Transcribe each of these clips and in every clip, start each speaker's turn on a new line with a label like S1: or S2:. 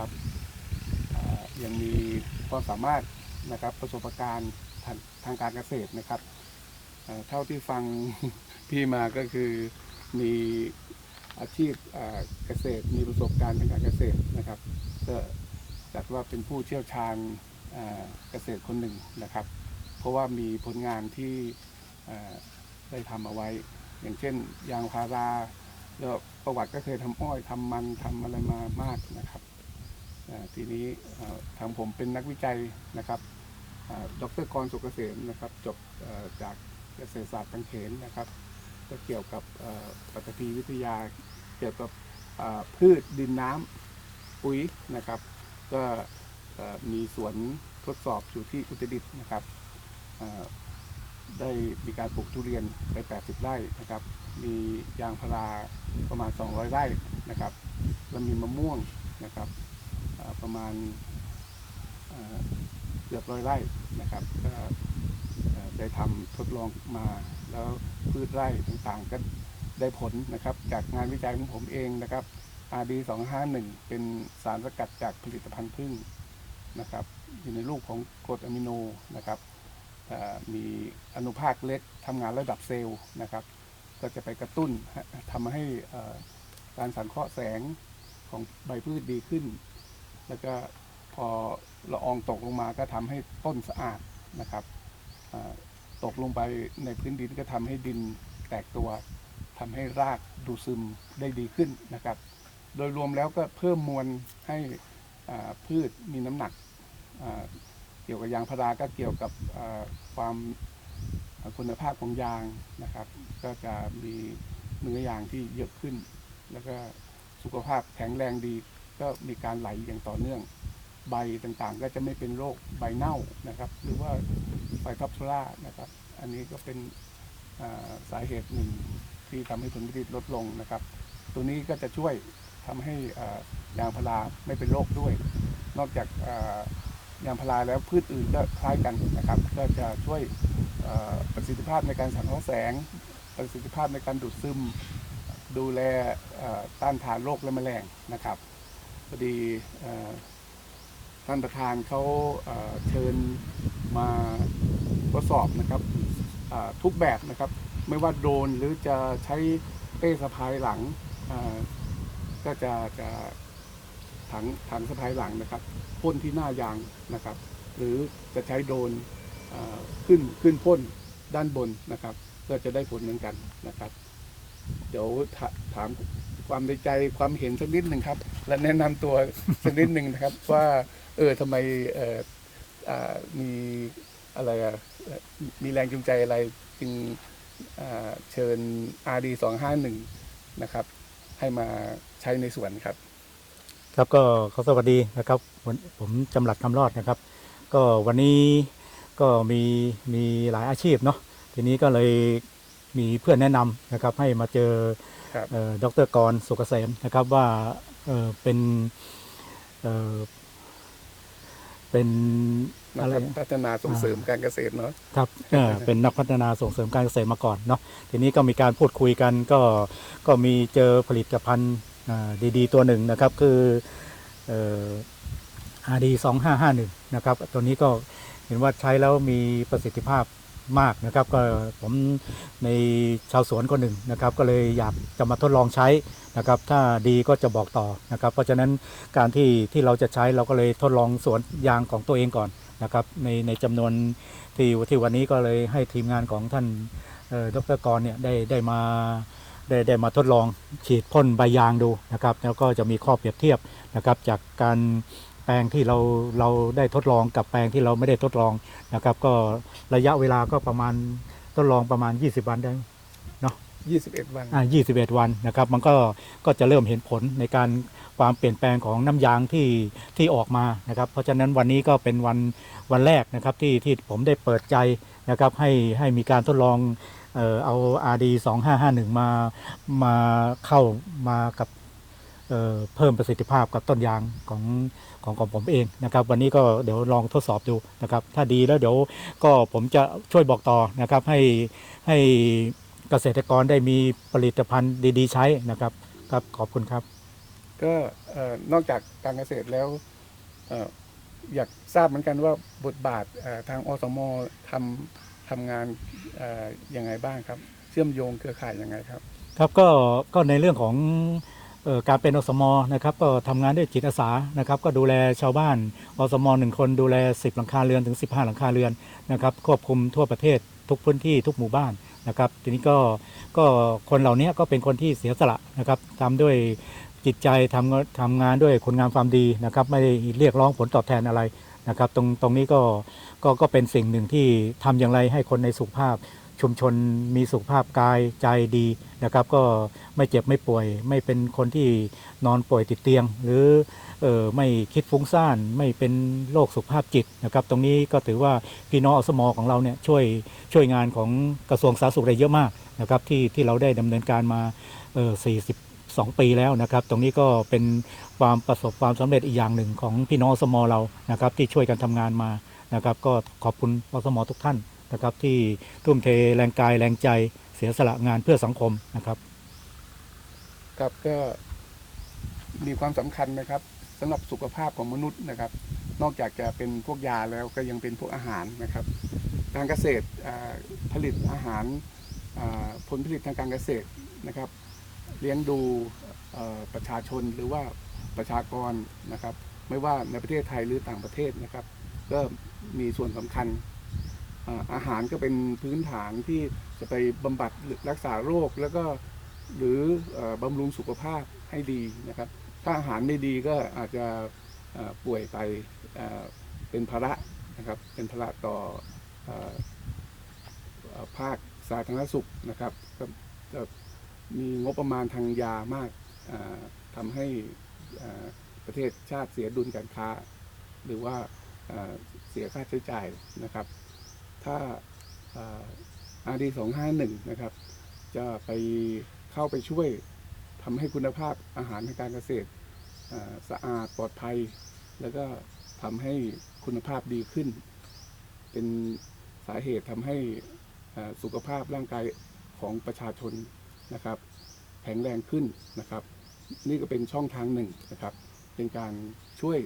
S1: นะครับยังมีความสามารถนะครับประสบการณ์ทางทางการเกษตรนะครับเท่าที่ฟังพี่มาก็คือมีอาชีพเกษตรมีประสบการณ์ทางการเกษตรนะครับก็จัดว่าเป็นผู้เชี่ยวชาญเกษตรคนหนึ่งนะครับ เพราะว่ามีผลงานที่ได้ทำเอาไว้ อย่างเช่น ยางพาราแล้วประวัติก็เคยทำอ้อยทำมันทำอะไรมามากนะครับ ทีนี้ทางผมเป็นนักวิจัยนะครับดรกรสุกเกษมนะครับจบจากเกษตรศาสตร์ตังเขนนะครับ ก็เกี่ยวกับปฐพีวิทยา เกี่ยวกับพืชดินน้ำปุ๋ยนะครับ ก็มีสวนทดสอบอยู่ที่อุตรดิตถ์นะครับได้มีการปลูกทุเรียนไป 80 ไร่นะครับ มียางพาราประมาณ 200 ไร่นะครับ แล้วมีมะม่วงนะครับ ประมาณเกือบร้อยไร่นะครับ ก็ได้ทำทดลองมาแล้วพืชไร่ต่างๆก็ได้ผลนะครับ จากงานวิจัยของผมเองนะครับ RD 251 เป็นสารสกัดจากผลิตภัณฑ์พึ่งนะครับ อยู่ในรูปของกรดอะมิโนนะครับมีอนุภาคเล็กทำงานระดับเซลล์นะครับ ก็จะไปกระตุ้นฮะทำให้การสังเคราะห์แสงของใบพืชดีขึ้น แล้วก็พอละอองตกลงมาก็ทำให้ต้นสะอาดนะครับตกลงไปในพื้นดินก็ทำให้ดินแตกตัวทำให้รากดูซึมได้ดีขึ้นนะครับ โดยรวมแล้วก็เพิ่มมวลให้พืชมีน้ำหนัก เกี่ยวกับยางพาราก็เกี่ยวกับความคุณภาพของยางนะครับ ก็จะมีเนื้อยางที่เยอะขึ้น แล้วก็สุขภาพแข็งแรงดี ก็มีการไหลอย่างต่อเนื่อง ใบต่างๆ ก็จะไม่เป็นโรคใบเน่านะครับ หรือว่าไฟท็อปซูล่านะครับ อันนี้ก็เป็นาสาเหตุหนึ่งที่ทำให้ผลผลิตลดลงนะครับ ตัวนี้ก็จะช่วยทำให้ยางพาราไม่เป็นโรคด้วย นอกจากายางพาราแล้วพืชอื่นก็คล้ายกันนะครับ ก็จะช่วยประสิทธิภาพในการสังเคราะห์แสง ประสิทธิภาพในการดูดซึม ดูแลต้านทานโรคและแมลงนะครับ พอดีท่านประธานเขาเชิญมาทดสอบนะครับทุกแบบนะครับ ไม่ว่าโดรนหรือจะใช้เป้สะพายหลังก็จะจะถังถังสะพายหลังนะครับพ่นที่หน้ายางนะครับ หรือจะใช้โดรนขึ้นขึ้นพ่นด้านบนนะครับ ก็จะได้ผลเหมือนกันนะครับ เดี๋ยวถถาม ความในใจความเห็นสักนิดหนึ่งครับ และแนะนำตัวสักนิดหนึ่งนะครับ ว่าเออทำไมเออมีอะไรมีแรงจูงใจอะไรจึงอ่าเชิญ RD 251นะครับ ให้มาใช้ในสวนครับ
S2: ครับก็ขอสวัสดีนะครับ ผมจำหลัดคำรอดนะครับ ก็วันนี้ก็มีมีหลายอาชีพเนาะทีนี้ก็เลยมีเพื่อนแนะนำนะครับ ให้มาเจอ ดรกรสุกเกษมนะครับว่าเออเป็นเออเป็น
S1: นั
S2: อะไร
S1: กพัฒนาส่งเสริมการเกษตรเนาะ
S2: ครับเอ่อเป็นนักพัฒนาส่งเสริมการเกษตรมาก่อนเนาะทีนี้ก็มีการพูดคุยกันก็ก็มีเจอผลิตภัณฑ์อ่าดีๆ ตัวหนึ่งนะครับคือเอ่อ RD 2551นะครับตัวนี้ก็เห็นว่าใช้แล้วมีประสิทธิภาพ มากนะครับ ก็ผมในชาวสวนคนหนึ่งนะครับ ก็เลยอยากจะมาทดลองใช้นะครับ ถ้าดีก็จะบอกต่อนะครับ เพราะฉะนั้นการที่ที่เราจะใช้เราก็เลยทดลองสวนยางของตัวเองก่อนนะครับ ในในจำนวนที่ที่วันนี้ก็เลยให้ทีมงานของท่านดรกรเนี่ยได้ได้มาได้ได้มาทดลองฉีดพ่นใบยางดูนะครับ แล้วก็จะมีข้อเปรียบเทียบนะครับจากการ แปลงที่เราเราได้ทดลองกับแปลงที่เราไม่ได้ทดลองนะครับ ก็ระยะเวลาก็ประมาณทดลองประมาณ 20 วันได้
S1: 21 วัน
S2: อ่า21 วันนะครับ มันก็ก็จะเริ่มเห็นผลในการความเปลี่ยนแปลงของน้ำยางที่ที่ออกมานะครับ เพราะฉะนั้นวันนี้ก็เป็นวันวันแรกนะครับที่ที่ผมได้เปิดใจนะครับให้ให้มีการทดลองเอ่อเอา RD 2551 มามาเข้ามากับ เอ่อเพิ่มประสิทธิภาพกับต้นยางของของของผมเองนะครับ วันนี้ก็เดี๋ยวลองทดสอบดูนะครับ ถ้าดีแล้วเดี๋ยวก็ผมจะช่วยบอกต่อนะครับให้ให้เกษตรกรได้มีผลิตภัณฑ์ดีๆ ใช้นะครับครับขอบคุณครับ
S1: ก็เอ่อนอกจากการเกษตรแล้วเอ่ออยากทราบเหมือนกันว่าบทบาทเอ่อทางอสมทำทำงานเอ่อยังไงบ้างครับ เชื่อมโยงเครือข่ายยังไงครับ
S2: ครับก็ก็ในเรื่องของเอ่อ การเป็นอสมนะครับก็ทำงานด้วยจิตอาสานะครับ ก็ดูแลชาวบ้านอสมหนึ่งคนดูแล 10 หลังคาเรือนถึง 15 หลังคาเรือนนะครับควบคุมทั่วประเทศทุกพื้นที่ทุกหมู่บ้านนะครับทีนี้ก็ก็คนเหล่านี้ก็เป็นคนที่เสียสละนะครับทำด้วยจิตใจทำทำงานด้วยคนงานความดีนะครับ ไม่ได้เรียกร้องผลตอบแทนอะไรนะครับ ตรงตรงนี้ก็ก็ก็เป็นสิ่งหนึ่งที่ทำอย่างไรให้คนในสุขภาพ ชุมชนมีสุขภาพกายใจดีนะครับ ก็ไม่เจ็บไม่ป่วย ไม่เป็นคนที่นอนป่วยติดเตียง หรือเออไม่คิดฟุ้งซ่านไม่เป็นโรคสุขภาพจิตนะครับ ตรงนี้ก็ถือว่าพี่น้องอสมของเราเนี่ยช่วยช่วยงานของกระทรวงสาธารณสุขได้เยอะมากนะครับที่ที่เราได้ดำเนินการมาเออ42ปีแล้วนะครับ ตรงนี้ก็เป็นความประสบความสำเร็จอีกอย่างหนึ่งของพี่น้องอสมอเรานะครับ ที่ช่วยกันทำงานมานะครับ ก็ขอบคุณอสมอทุกท่าน นะครับที่ทุ่มเทแรงกายแรงใจเสียสละงานเพื่อสังคมนะครับ
S1: ครับก็มีความสำคัญนะครับสำหรับสุขภาพของมนุษย์นะครับ นอกจากจะเป็นพวกยาแล้วก็ยังเป็นพวกอาหารนะครับ การเกษตรผลิตอาหารผลผลิตทางการเกษตรนะครับ เลี้ยงดูประชาชนหรือว่าประชากรนะครับ ไม่ว่าในประเทศไทยหรือต่างประเทศนะครับ ก็มีส่วนสำคัญ อาหารก็เป็นพื้นฐานที่จะไปบำบัดรักษาโรคแล้วก็หรืออ่อบำรุงสุขภาพให้ดีนะครับ ถ้าอาหารไม่ดีก็อาจจะป่วยไปเป็นภาระนะครับ เป็นภาระต่ออภาคสาธารณสุขนะครับก็มีงบประมาณทางยามากอ่าทำให้ประเทศชาติเสียดุลการค้า หรือว่าเสียค่าใช้จ่ายนะครับ ถ้าอาดีสองห้าหนึ่งนะครับ จะไปเข้าไปช่วยทำให้คุณภาพอาหารทางการเกษตรสะอาดปลอดภัย แล้วก็ทำให้คุณภาพดีขึ้น เป็นสาเหตุทำให้สุขภาพร่างกายของประชาชนนะครับแข็งแรงขึ้นนะครับ นี่ก็เป็นช่องทางหนึ่งนะครับ เป็นการช่วย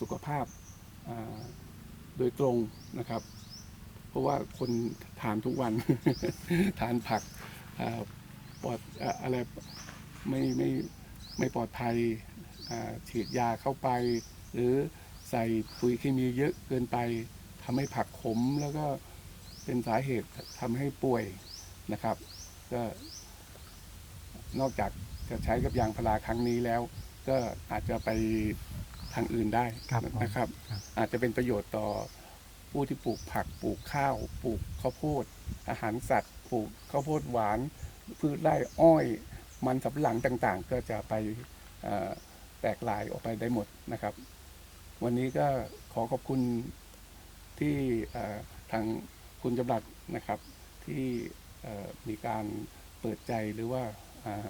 S1: สุขภาพ โดยตรงนะครับ เพราะว่าคนทานทุกวัน ทานผักปลอดออะไรไม่ไม่ไม่ปลอดภัยฉีดยาเข้าไป หรือใส่ปุ๋ยเคมีเยอะเกินไปทำให้ผักขมแล้วก็เป็นสาเหตุทำให้ป่วยนะครับ ก็นอกจากจะใช้กับยางพาราครั้งนี้แล้ว ก็อาจจะไป ทางอื่นได้
S2: ครับ
S1: นะครับ
S2: ครับ
S1: อาจจะเป็นประโยชน์ต่อผู้ที่ปลูกผักปลูกข้าวปลูกข้าวโพดอาหารสัตว์ปลูกข้าวโพดหวาน พืชไร่อ้อย มันสำปะหลังต่างๆ ก็จะไปเอ่อแตกลายออกไปได้หมดนะครับ วันนี้ก็ขอขอบคุณที่เอ่อทางคุณจำรัดนะครับ ที่เอ่อมีการเปิดใจหรือว่าอ่า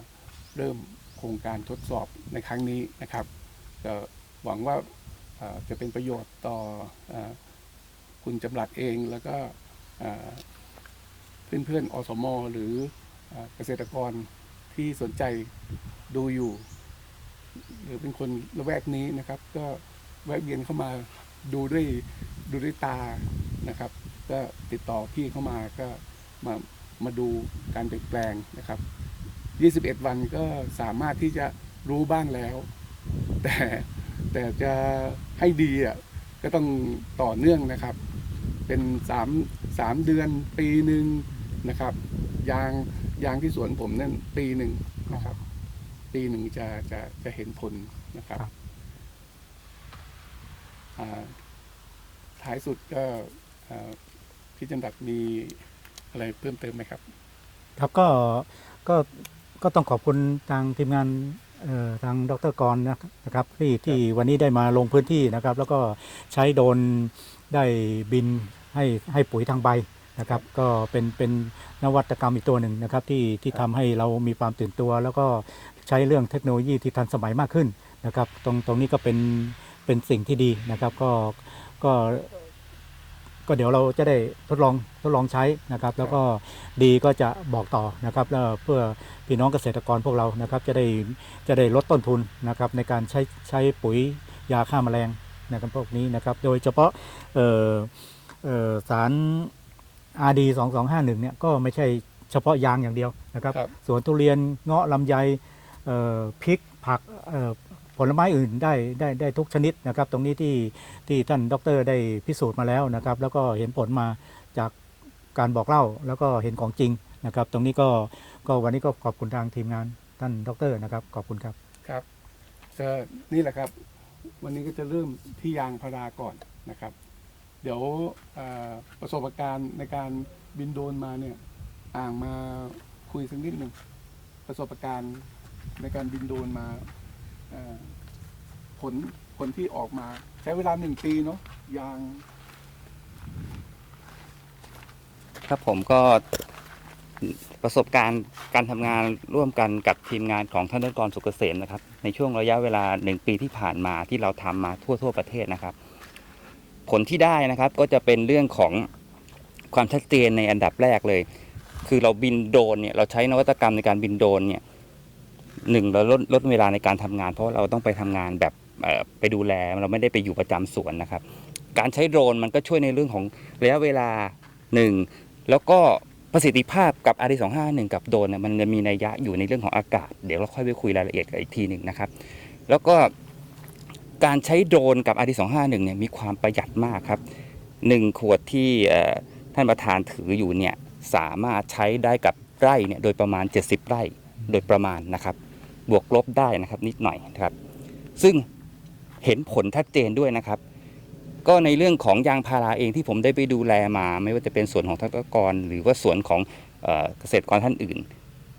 S1: เริ่มโครงการทดสอบในครั้งนี้นะครับก็ หวังว่าจะเป็นประโยชน์ต่ออคุณจำรัดเองแล้วก็เพื่อนๆอสมอหรือเอ่อเกษตรกรที่สนใจดูอยู่ หรือเป็นคนละแวกนี้นะครับ ก็แวะเวียนเข้ามาดูด้วยดูด้วยตานะครับ ก็ติดต่อพี่เข้ามาก็มามาดูการเปลี่ยนแปลงนะครับ 21 วันก็สามารถที่จะรู้บ้างแล้ว แต่ แต่จะให้ดีอะก็ต้องต่อเนื่องนะครับ เป็นสามสามเดือนปีหนึ่งนะครับ ยางยางที่สวนผมนั่นปีหนึ่งนะครับ ปีหนึ่งจะจะจะเห็นผลนะครับ
S2: ครับ
S1: อ่าท้ายสุดก็อ่าพี่จำดักมีอะไรเพิ่มเติมไหมครับ
S2: ครับก็ก็ก็ต้องขอบคุณทางทีมงานเอ่อ ทางดรกรนะครับที่ที่วันนี้ได้มาลงพื้นที่นะครับ แล้วก็ใช้โดรนได้บินให้ให้ปุ๋ยทางใบนะครับ ก็เป็นเป็นนวัตกรรมอีกตัวหนึ่งนะครับ ที่ที่ทำให้เรามีความตื่นตัว แล้วก็ใช้เรื่องเทคโนโลยีที่ทันสมัยมากขึ้นนะครับ ตรงตรงนี้ก็เป็นเป็นสิ่งที่ดีนะครับ ก็ก็ ก็เดี๋ยวเราจะได้ทดลองทดลองใช้นะครับ แล้วก็ดีก็จะบอกต่อนะครับแล้วเพื่อพี่น้องเกษตรกรพวกเรานะครับ จะได้จะได้ลดต้นทุนนะครับในการใช้ใช้ปุ๋ยยาฆ่าแมลงนะครับพวกนี้นะครับ โดยเฉพาะเอ่อเอ่อสาร RD 2251เนี่ยก็ไม่ใช่เฉพาะยางอย่างเดียวนะครับ
S1: ครับ
S2: สวนทุเรียนเงาะลำไยเอ่อพริกผักเอ่อผ ลไม้อื่นได้ได้ได้ทุกชนิดนะครับ ตรงนี้ที่ที่ท่านดรได้พิสูจน์มาแล้วนะครับ แล้วก็เห็นผลมาจากการบอกเล่าแล้วก็เห็นของจริงนะครับ ตรงนี้ก็ก็วันนี้ก็ขอบคุณทางทีมงานท่านดรนะครับขอบคุณครับ
S1: ครับนี่แหละครับ วันนี้ก็จะเริ่มที่ยางพาราก่อนนะครับ เดี๋ยวประสบการณ์ในการบินโดรนมาเนี่ยอ่างมาคุยสักนิดหนึ่งประสบการณ์ในการบินโดรนมา ผลผลที่ออกมา ใช้เวลาหนึ่งปีเนาะยาง
S3: ครับผมก็ประสบการณ์การทำงานร่วมกันกับทีมงานของท่านดรสุกเกษมนะครับ ในช่วงระยะเวลาหนึ่งปีที่ผ่านมาที่เราทำมาทั่วทั่วประเทศนะครับ ผลที่ได้นะครับก็จะเป็นเรื่องของความชัดเจนในอันดับแรกเลย คือเราบินโดนเนี่ยเราใช้นวัตกรรมในการบินโดนเนี่ย หนึ่งเราลดลดเวลาในการทำงาน เพราะาเราต้องไปทำงานแบบไปดูแลเราไม่ได้ไปอยู่ประจำสวนนะครับ การใช้โดรนมันก็ช่วยในเรื่องของระยะเวลาหนึ่งแล้วก็ประสิทธิภาพกับ RD 2 5 1 กับโดรนมันจะมีนัยยะอยู่ในเรื่องของอากาศ เดี๋ยวเราค่อยไปคุยรายละเอียดกันอีกทีหนึ่งนะครับ แล้วก็การใช้โดรนกับ RD 2 5 1 เนี่ยมีความประหยัดมากครับหนึ่งขวดที่ท่านประธานถืออยู่เนี่ยสามารถใช้ได้กับไร่เนี่ยโดยประมาณ 70 ไร่โดยประมาณนะครับ บวกลบได้นะครับนิดหน่อยนะครับ ซึ่งเห็นผลชัดเจนด้วยนะครับ ก็ในเรื่องของยางพาราเองที่ผมได้ไปดูแลมา ไม่ว่าจะเป็นส่วนของทักษกร หรือว่าส่วนของเกษตรกรท่านอื่น